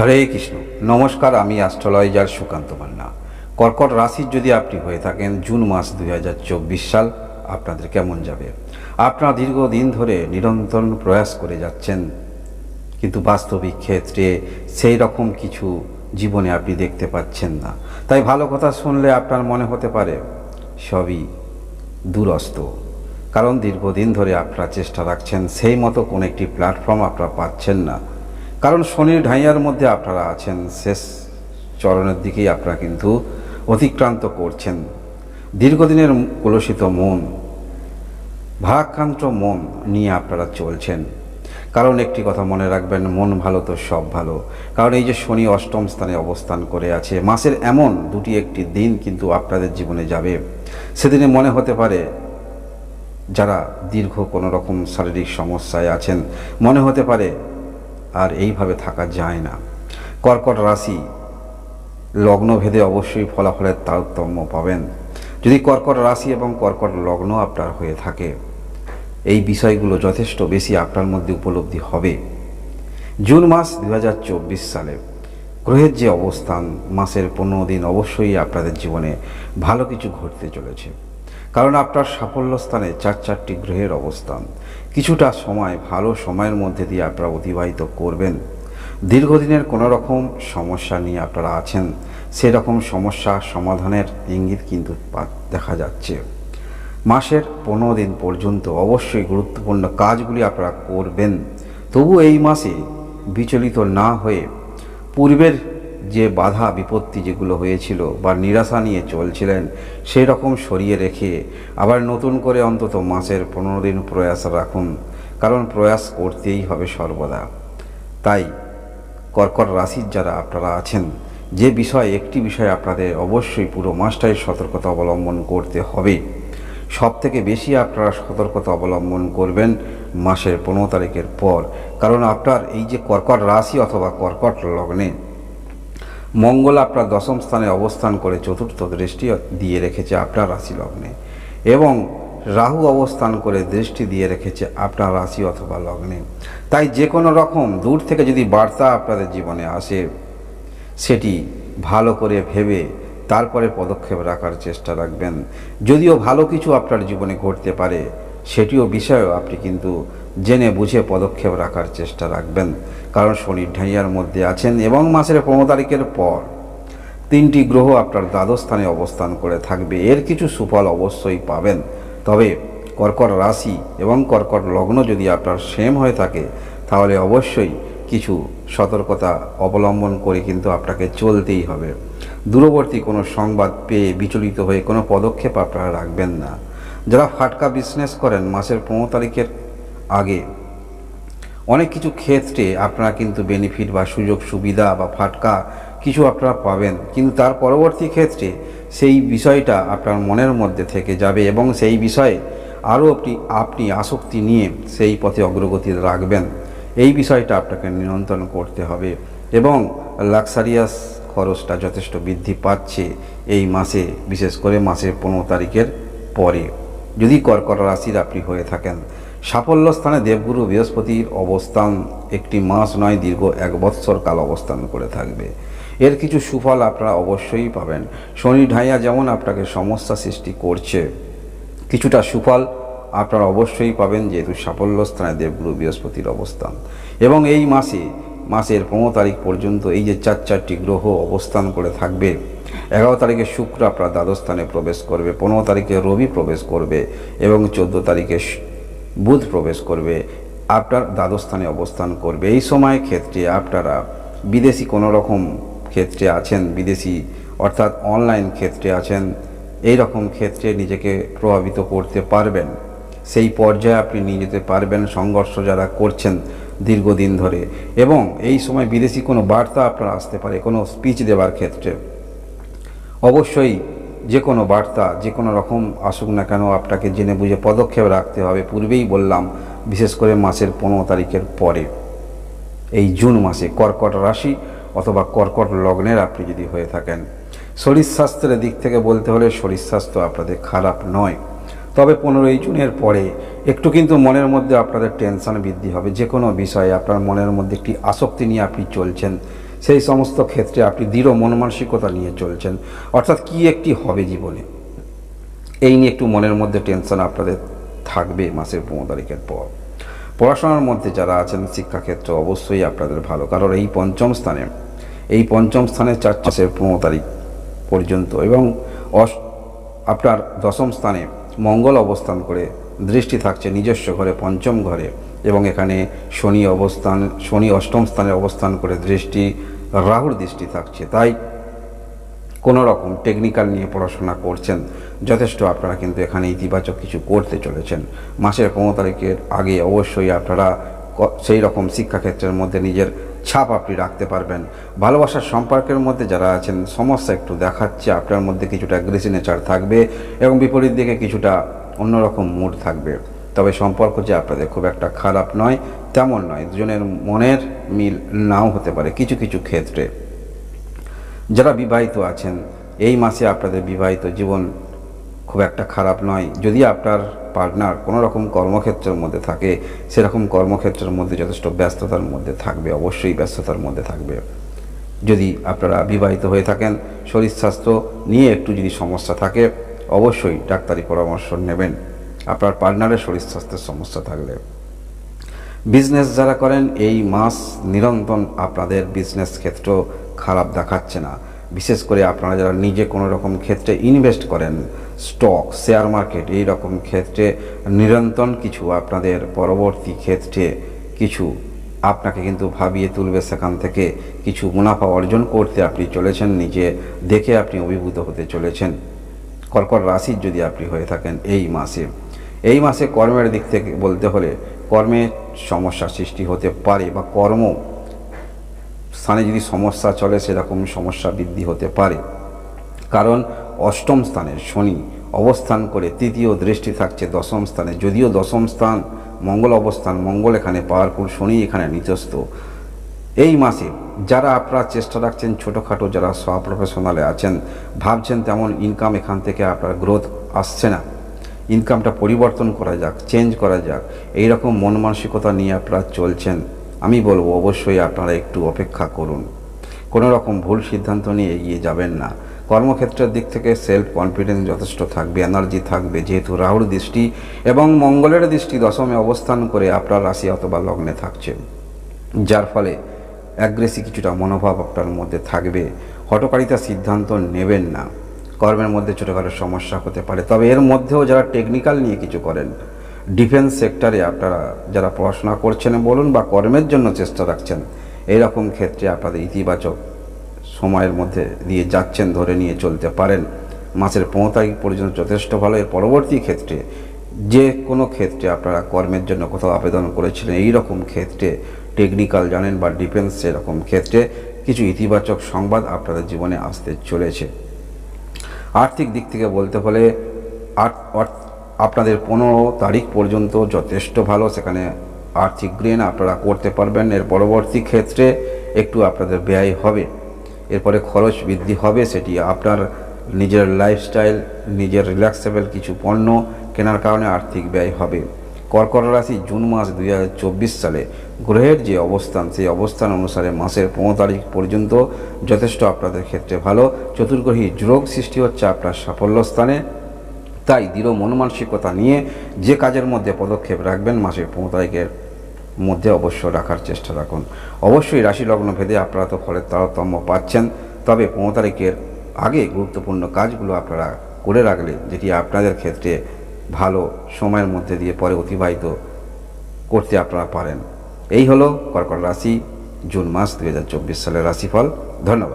হরে কৃষ্ণ। নমস্কার, আমি অ্যাস্ট্রোলজার সুকান্ত মান্না। কর্কট রাশির যদি আপনি হয়ে থাকেন, জুন মাস দুই হাজার চব্বিশ সাল আপনাদের কেমন যাবে? আপনারা দীর্ঘদিন ধরে নিরন্তর প্রয়াস করে যাচ্ছেন, কিন্তু বাস্তবিক ক্ষেত্রে সেই রকম কিছু জীবনে আপনি দেখতে পাচ্ছেন না। তাই ভালো কথা শুনলে আপনার মনে হতে পারে, সবই দূরস্থ কারণ দীর্ঘদিন ধরে আপনারা চেষ্টা রাখছেন, সেই মতো কোনো একটি প্ল্যাটফর্ম আপনারা পাচ্ছেন না। কারণ শনির ঢাইয়ার মধ্যে আপনারা আছেন, শেষ চরণের দিকেই আপনারা কিন্তু অতিক্রান্ত করছেন। দীর্ঘদিনের কলুষিত মন, ভারাক্রান্ত মন নিয়ে আপনারা চলছেন। কারণ একটি কথা মনে রাখবেন, মন ভালো তো সব ভালো। কারণ এই যে শনি অষ্টম স্থানে অবস্থান করে আছে, মাসের এমন দুটি একটি দিন কিন্তু আপনাদের জীবনে যাবে। সেদিনে মনে হতে পারে যারা দীর্ঘ কোনো রকম শারীরিক সমস্যায় আছেন, মনে হতে পারে আর এইভাবে থাকা যায় না। কর্কট রাশি লগ্নভেদে অবশ্যই ফলাফলের তারতম্য পাবেন। যদি কর্কট রাশি এবং কর্কট লগ্ন আপনার হয়ে থাকে, এই বিষয়গুলো যথেষ্ট বেশি আপনার মধ্যে উপলব্ধি হবে। জুন মাস দু হাজার চব্বিশ সালে গ্রহের যে অবস্থান, মাসের পনেরো দিন অবশ্যই আপনাদের জীবনে ভালো কিছু ঘটতে চলেছে। কারণ আপনার সাফল্য স্থানে চার চারটি গ্রহের অবস্থান। কিছুটা সময় ভালো সময়ের মধ্যে দিয়ে আপনারা অতিবাহিত করবেন। দীর্ঘদিনের কোনো রকম সমস্যা নিয়ে আপনারা আছেন, সেরকম সমস্যা সমাধানের ইঙ্গিত কিন্তু দেখা যাচ্ছে। মাসের পনেরো দিন পর্যন্ত অবশ্যই গুরুত্বপূর্ণ কাজগুলি আপনারা করবেন। তবু এই মাসে বিচলিত না হয়ে পূর্বের যে বাধা বিপত্তি যেগুলো হয়েছিল বা নিরাশা নিয়ে চলছিলেন সেই রকম সরিয়ে রেখে আবার নতুন করে অন্তত মাসের পনেরো দিন প্রয়াস রাখুন, কারণ প্রয়াস করতেই হবে সর্বদা। তাই কর্কট রাশির যারা আপনারা আছেন, যে বিষয় একটি বিষয় আপনাদের অবশ্যই পুরো মাসটাই সতর্কতা অবলম্বন করতে হবে। সব থেকে বেশি আপনারা সতর্কতা অবলম্বন করবেন মাসের পনেরো তারিখের পর, কারণ আপনার এই যে কর্কট রাশি অথবা কর্কট লগ্নে মঙ্গল আপনার দশম স্থানে অবস্থান করে চতুর্থ দৃষ্টি দিয়ে রেখেছে আপনার রাশি লগ্নে। এবং রাহু অবস্থান করে দৃষ্টি দিয়ে রেখেছে আপনার রাশি অথবা লগ্নে। তাই যে কোনো রকম দূর থেকে যদি বার্তা আপনাদের জীবনে আসে, সেটি ভালো করে ভেবে তারপরে পদক্ষেপ রাখার চেষ্টা রাখবেন। যদিও ভালো কিছু আপনার জীবনে ঘটতে পারে, সেটিও বিষয়েও আপনি কিন্তু জেনে বুঝে পদক্ষেপ রাখার চেষ্টা রাখবেন। কারণ শনির ঢাইয়ার মধ্যে আছেন এবং মাসের পনেরো তারিখের পর তিনটি গ্রহ আপনার দ্বাদশ স্থানে অবস্থান করে থাকবে। এর কিছু সুফল অবশ্যই পাবেন। তবে কর্কট রাশি এবং কর্কট লগ্ন যদি আপনার সেম হয়ে থাকে, তাহলে অবশ্যই কিছু সতর্কতা অবলম্বন করে কিন্তু আপনাকে চলতেই হবে। দূরবর্তী কোনো সংবাদ পেয়ে বিচলিত হয়ে কোনো পদক্ষেপ আপনারা রাখবেন না। যারা ফাটকা বিজনেস করেন, মাসের পনেরো তারিখের আগে অনেক কিছু ক্ষেত্রে আপনারা কিন্তু বেনিফিট বা সুযোগ, সুবিধা বা ফাটকা কিছু আপনারা পাবেন। কিন্তু তার পরবর্তী ক্ষেত্রে সেই বিষয়টা আপনার মনের মধ্যে থেকে যাবে এবং সেই বিষয়ে আরও আপনি আপনি আসক্তি নিয়ে সেই পথে অগ্রগতি রাখবেন। এই বিষয়টা আপনাকে নিয়ন্ত্রণ করতে হবে এবং লাক্সারিয়াস খরচটা যথেষ্ট বৃদ্ধি পাচ্ছে এই মাসে, বিশেষ করে মাসের পনেরো তারিখের পরে। যদি কর্কট রাশির আপনি হয়ে থাকেন সাফল্য স্থানে দেবগুরু বৃহস্পতির অবস্থান একটি মাস নয়, দীর্ঘ এক বৎসর কাল অবস্থান করে থাকবে। এর কিছু সুফল আপনারা অবশ্যই পাবেন। শনি ঢাইয়া যেমন আপনাকে সমস্যা সৃষ্টি করছে, কিছুটা সুফল আপনারা অবশ্যই পাবেন যেহেতু সাফল্য স্থানে দেবগুরু বৃহস্পতির অবস্থান। এবং এই মাসে, মাসের পনেরো তারিখ পর্যন্ত এই যে চার চারটি গ্রহ অবস্থান করে থাকবে, এগারো তারিখে শুক্র আপনার দ্বাদশ স্থানে প্রবেশ করবে, পনেরো তারিখে রবি প্রবেশ করবে এবং চোদ্দ তারিখে বুধ প্রবেশ করবে, আপনার দ্বাদশ স্থানে অবস্থান করবে। এই সময় ক্ষেত্রে আপনারা বিদেশি কোনো রকম ক্ষেত্রে আছেন, বিদেশি অর্থাৎ অনলাইন ক্ষেত্রে আছেন এই রকম ক্ষেত্রে নিজেকে প্রভাবিত করতে পারবেন। সেই পর্যায়ে আপনি নিয়ে যেতে পারবেন সংঘর্ষ যারা করছেন দীর্ঘদিন ধরে। এবং এই সময় বিদেশি কোনো বার্তা আপনার আসতে পারে, কোনো স্পিচ দেওয়ার ক্ষেত্রে। অবশ্যই যে কোনো বার্তা, যে কোনো রকম আসুক না কেন আপনাকে জেনে বুঝে পদক্ষেপ রাখতে হবে। পূর্বেই বললাম, বিশেষ করে মাসের পনেরো তারিখের পরে। এই জুন মাসে কর্কট রাশি অথবা কর্কট লগ্নের আপনি যদি হয়ে থাকেন, শরীর স্বাস্থ্যের দিক থেকে বলতে হলে শরীর স্বাস্থ্য আপনাদের খারাপ নয়। তবে পনেরোই জুনের পরে একটু কিন্তু মনের মধ্যে আপনাদের টেনশন বৃদ্ধি হবে। যে কোনো বিষয়ে আপনার মনের মধ্যে একটি আসক্তি নিয়ে আপনি চলছেন। সেই সমস্ত ক্ষেত্রে আপনি দৃঢ় মনমানসিকতা নিয়ে চলছেন। অর্থাৎ কি একটি হবে জীবনে? এই নিয়ে একটু মনের মধ্যে টেনশন আপনাদের থাকবে মাসের পনেরো তারিখের পর। পড়াশোনার মধ্যে যারা আছেন, শিক্ষাক্ষেত্রে অবশ্যই আপনাদের ভালো। কারণ এই পঞ্চম স্থানে, এই পঞ্চম স্থানে চার মাসের পনেরো তারিখ পর্যন্ত এবং অস, আপনার দশম স্থানে মঙ্গল অবস্থান করে দৃষ্টি থাকছে নিজস্ব ঘরে, পঞ্চম ঘরে। এবং এখানে শনি অবস্থান, শনি অষ্টম স্থানে অবস্থান করে দৃষ্টি, রাহুর দৃষ্টি থাকছে। তাই কোনো রকম টেকনিক্যাল নিয়ে পড়াশোনা করছেন, যথেষ্ট আপনারা কিন্তু এখানে ইতিবাচক কিছু করতে চলেছেন। মাসের পনেরো তারিখের আগে অবশ্যই আপনারা সেই রকম শিক্ষাক্ষেত্রের মধ্যে নিজের ছাপ আপনি রাখতে পারবেন। ভালোবাসার সম্পর্কের মধ্যে যারা আছেন, সমস্যা একটু দেখাচ্ছে, আপনার মধ্যে কিছুটা অ্যাগ্রেসি নেচার থাকবে এবং বিপরীত দিকে কিছুটা অন্যরকম মুড থাকবে। তবে সম্পর্ক যে আপনাদের খুব একটা খারাপ নয়, তেমন নয়। দুজনের মনের মিল নাও হতে পারে কিছু কিছু ক্ষেত্রে। যারা বিবাহিত আছেন, এই মাসে আপনাদের বিবাহিত জীবন খুব একটা খারাপ নয়। যদি আপনার পার্টনার কোনো রকম কর্মক্ষেত্রের মধ্যে থাকে, সেরকম কর্মক্ষেত্রের মধ্যে যথেষ্ট ব্যস্ততার মধ্যে থাকবে, অবশ্যই ব্যস্ততার মধ্যে থাকবে। যদি আপনারা বিবাহিত হয়ে থাকেন, শরীর স্বাস্থ্য নিয়ে একটু যদি সমস্যা থাকে, অবশ্যই ডাক্তারি পরামর্শ নেবেন। আপনার পার্টনারের শরীর স্বাস্থ্যের সমস্যা থাকলে। বিজনেস যারা করেন, এই মাস নিরন্তর আপনাদের বিজনেস ক্ষেত্র খারাপ দেখাচ্ছে না। বিশেষ করে আপনারা যারা নিজে কোনো রকম ক্ষেত্রে ইনভেস্ট করেন স্টক শেয়ার মার্কেট এই রকম ক্ষেত্রে নিরন্তর কিছু আপনাদের পরবর্তী ক্ষেত্রে কিছু আপনাকে কিন্তু ভাবিয়ে তুলবে সেখান থেকে। কিছু মুনাফা অর্জন করতে আপনি চলেছেন, নিজে দেখে আপনি অভিভূত হতে চলেছেন। কর্কট রাশির যদি আপনি হয়ে থাকেন এই মাসে। এই মাসে কর্মের দিক থেকে বলতে হলে কর্মে সমস্যা সৃষ্টি হতে পারে বা কর্ম স্থানে যদি সমস্যা চলে, সেরকম সমস্যা বৃদ্ধি হতে পারে। কারণ অষ্টম স্থানে শনি অবস্থান করে তৃতীয় দৃষ্টি থাকছে দশম স্থানে। যদিও দশম স্থান মঙ্গল অবস্থান, মঙ্গল এখানে পাওয়ারফুল শনি এখানে নিচস্থ এই মাসে যারা আপনারা চেষ্টা রাখছেন, ছোটোখাটো যারা সব প্রফেশনালে আছেন, ভাবছেন তেমন ইনকাম এখান থেকে আপনার গ্রোথ আসছে না। ইনকামটা পরিবর্তন করা যাক চেঞ্জ করা যাক। এই রকম মন মানসিকতা নিয়ে আপনারা চলছেন, আমি বলব অবশ্যই আপনারা একটু অপেক্ষা করুন। কোনো রকম ভুল সিদ্ধান্ত নিয়ে এগিয়ে যাবেন না। কর্মক্ষেত্রের দিক থেকে সেলফ কনফিডেন্স যথেষ্ট থাকবে এনার্জি থাকবে, যেহেতু রাহুর দৃষ্টি এবং মঙ্গলের দৃষ্টি দশমে অবস্থান করে আপনার রাশি অথবা লগ্নে থাকছে। যার ফলে অ্যাগ্রেসি কিছুটা মনোভাব আপনার মধ্যে থাকবে। হটকারিতা সিদ্ধান্ত নেবেন না। কর্মের মধ্যে ছোটোখাটো সমস্যা হতে পারে। তবে এর মধ্যেও যারা টেকনিক্যাল নিয়ে কিছু করেন ডিফেন্স সেক্টরে আপনারা যারা পড়াশোনা করছেন বলুন বা কর্মের জন্য চেষ্টা রাখছেন এইরকম ক্ষেত্রে আপনাদের ইতিবাচক সময়ের মধ্যে দিয়ে যাচ্ছেন, ধরে নিয়ে চলতে পারেন। মাসের পনেরো তারিখ পর্যন্ত যথেষ্ট ভালো। এর পরবর্তী ক্ষেত্রে যে কোনো ক্ষেত্রে আপনারা কর্মের জন্য কোথাও আবেদন করেছিলেন এই রকম ক্ষেত্রে টেকনিক্যাল জানেন বা ডিফেন্স এরকম ক্ষেত্রে কিছু ইতিবাচক সংবাদ আপনাদের জীবনে আসতে চলেছে। আর্থিক দিক থেকে বলতে হলে আপনাদের পনেরো তারিখ পর্যন্ত যথেষ্ট ভালো। সেখানে আর্থিক গ্রেন আপনারা করতে পারবেন। এর পরবর্তী ক্ষেত্রে একটু আপনাদের ব্যয় হবে। এরপরে খরচ বৃদ্ধি হবে, সেটি আপনার নিজের লাইফস্টাইল নিজের রিল্যাক্সেবল কিছু পণ্য কেনার কারণে আর্থিক ব্যয় হবে। কর্কট রাশি জুন মাস দুই হাজার চব্বিশ সালে গ্রহের যে অবস্থান, সেই অবস্থান অনুসারে মাসের পনেরো তারিখ পর্যন্ত যথেষ্ট আপনাদের ক্ষেত্রে ভালো। চতুর্গ্রহী যোগ সৃষ্টি হচ্ছে আপনার সাফল্য স্থানে। তাই দৃঢ় মন মানসিকতা নিয়ে যে কাজের মধ্যে পদক্ষেপ রাখবেন, মাসের পনেরো তারিখের মধ্যে অবশ্য রাখার চেষ্টা রাখুন। অবশ্যই রাশি লগ্ন ভেদে আপনারা তো ফলের তারতম্য পাচ্ছেন, তবে পনেরো তারিখের আগে গুরুত্বপূর্ণ কাজগুলো আপনারা করে রাখলে, যেটি আপনাদের ক্ষেত্রে ভালো সময়ের মধ্যে দিয়ে পরে অতিবাহিত করতে আপনারা পারেন। এই হলো কর্কট রাশি, জুন মাস দু হাজার চব্বিশ সালের রাশিফল। ধন্যবাদ।